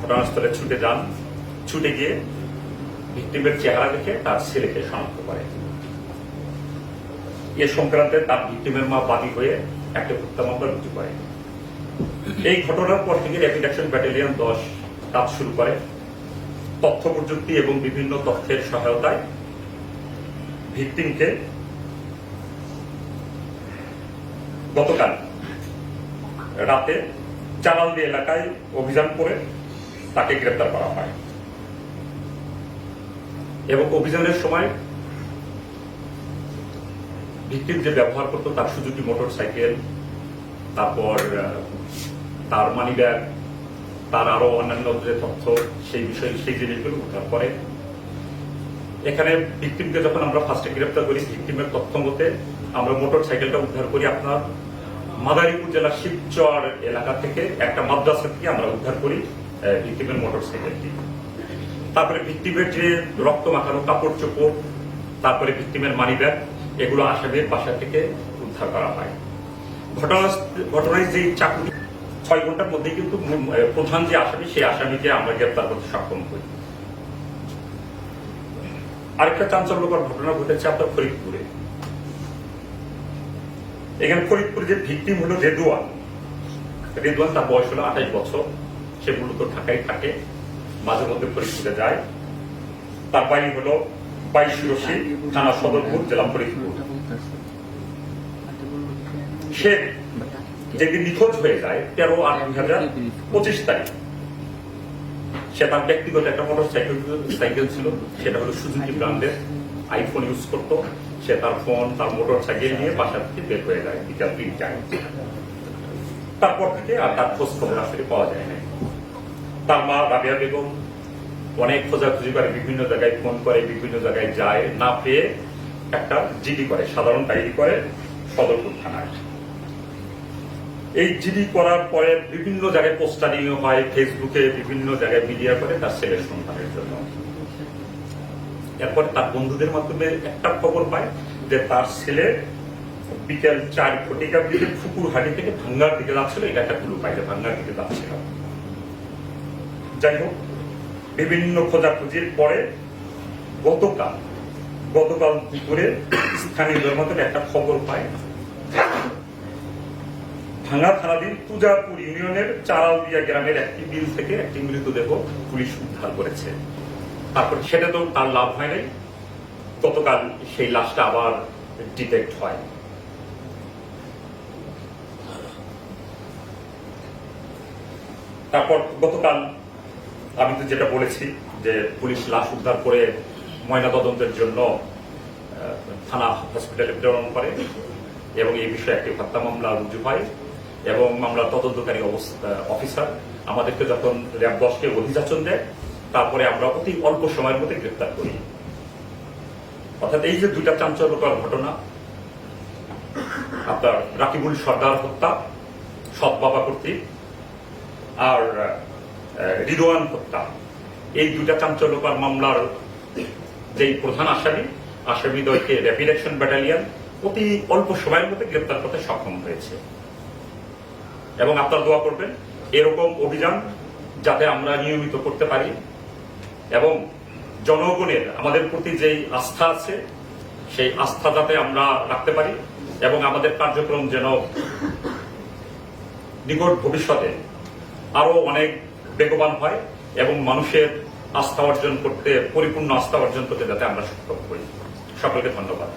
ঘটনাস্থলে ছুটে যান। ছুটে গিয়ে ভিক্টিমের চেহারা দেখে তার ছেলেকে শনাক্ত করে। এ সংক্রান্তে তার ভিক্টিমের মা বাদী হয়ে একটা হত্যা মামলা রুজু করে। এই ঘটনার পর থেকে র্যাপিড অ্যাকশন ব্যাটালিয়ন দশ কাজ শুরু করে। তথ্য প্রযুক্তি এবং বিভিন্ন তথ্যের সহায়তায় ভিকটিমকে গতকাল রাতে চালালদি এলাকায় অভিযান করে তাকে গ্রেপ্তার করা হয়। এবং অভিযানের সময় ভিকটিম যে ব্যবহার করতো, তার সুজুকি মোটর সাইকেল তারপর তার মানি ব্যাগ তার আরও অন্যান্য যে তথ্য, সেই বিষয়ে, সেই জিনিসগুলো উদ্ধার করে। এখানে ভিকটিমকে যখন আমরা ফার্স্টে গ্রেপ্তার করি, ভিকটিমের তথ্য মতে আমরা মোটর সাইকেলটা উদ্ধার করি আপনার মাদারীপুর জেলার শিবচর এলাকা থেকে একটা মাদ্রাসা থেকে আমরা উদ্ধার করি ভিকটিমের মোটর সাইকেলটি তারপরে ভিকটিমের যে রক্ত মাখানো কাপড় চোপড়, তারপরে ভিকটিমের মানি ব্যাগ, এগুলো আসামির বাসা থেকে উদ্ধার করা হয়। ঘটনা ঘটনায় যে চাকরি ছয় ঘণ্টার মধ্যে কিন্তু প্রধান যে আসামি, সেই আসামিকে আমরা গ্রেপ্তার করতে সক্ষম হই। আরেকটা চাঞ্চল্যকর ঘটনা ঘটেছে আপনার ফরিদপুরে। এখানে ফরিদপুরে যে ভিকটিম হলো রেদুয়ান রেদুয়ান তার বয়স হলো আঠাশ বছর। সে মূলত ঢাকায় থাকে, মাঝে মধ্যে ফরিদপুরে যায়। তার বাড়ি হলো বাইশিরসি থানা সদরপুর, জেলা ফরিদপুর। সে যেদিন নিখোঁজ হয়ে যায়, তেরো আট দুই হাজার পঁচিশ তারিখ, সে তার ব্যক্তিগত একটা মোটর সাইকেল সাইকেল ছিল, সেটা হলো সুজুকি ব্র্যান্ডের আইফোন ইউজ করতো। সে তার ফোন, তার মোটর সাইকেল নিয়ে বাসা থেকে বের হয়ে যায়, বিকাল তিনটায়। তারপর থেকে আর তার খোঁজ খবর আসলে পাওয়া যায় না। তার মা রাবিয়া বেগম অনেক খোঁজাখুঁজি করে, বিভিন্ন জায়গায় ফোন করে, বিভিন্ন জায়গায় যায়। না পেয়ে একটা জিডি করে, সাধারণ ডায়েরি করে সদরপুর থানায়। এই জিডি করার পরে বিভিন্ন জায়গায় পোস্টারিং হয়, ফেসবুকে বিভিন্ন জায়গায় মিডিয়া করে তার ছেলের সন্তানের জন্য। এরপর তার বন্ধুদের মাধ্যমে একটা খবর পায় যে তার ছেলে বিকেল চার ঘটিকার দিকে ফুকুরহাটি থেকে ভাঙ্গার দিকে যাচ্ছিল, এটা একটা ক্লু পাই যে ভাঙ্গার দিকে যাচ্ছিল। যাই হোক, বিভিন্ন খোঁজাখুঁজির পরে গতকাল গতকাল দুপুরে স্থানীয় মাধ্যমে একটা খবর পায়। ভাঙা থানাধীন তুজাপুর ইউনিয়নের চারালদিয়া গ্রামের একটি বিল থেকে একটি মৃতদেহ পুলিশ উদ্ধার করেছে। তারপর সেটা তো তার লাভ হয় নাই। গতকাল সেই লাশটা আবার ডিটেক্ট হয়। তারপর গতকাল আমি তো যেটা বলেছি যে পুলিশ লাশ উদ্ধার করে ময়নাতদন্তের জন্য থানা হসপিটালে প্রেরণ করে এবং এই বিষয়ে একটি হত্যা মামলা রুজু হয় এবং মামলার তদন্তকারী অবস্থা অফিসার আমাদেরকে যখন র্যাব দশকে অভিযাচন দেয় তারপরে আমরা অতি অল্প সময়ের মধ্যে গ্রেপ্তার করি। অর্থাৎ এই যে দুইটা চাঞ্চল্যকর ঘটনা, আপনার রাকিবুল সর্দার হত্যা, সৎ বাবা কর্তৃক, আর রিদোয়ান হত্যা, এই দুইটা চাঞ্চল্যকর মামলার যেই প্রধান আসামি আসামিদ্বয়কে র্যাপিড অ্যাকশন ব্যাটালিয়ান, অতি অল্প সময়ের মধ্যে গ্রেপ্তার করতে সক্ষম হয়েছে। এবং আপনারা দোয়া করবেন, এরকম অভিযান যাতে আমরা নিয়মিত করতে পারি এবং জনগণের, আমাদের প্রতি যেই আস্থা আছে, সেই আস্থা যাতে আমরা রাখতে পারি এবং আমাদের কার্যক্রম যেন নিকট ভবিষ্যতে আরও অনেক বেগবান হয় এবং মানুষের আস্থা অর্জন করতে, পরিপূর্ণ আস্থা অর্জন করতে যাতে আমরা সক্ষম করি সকলকে ধন্যবাদ।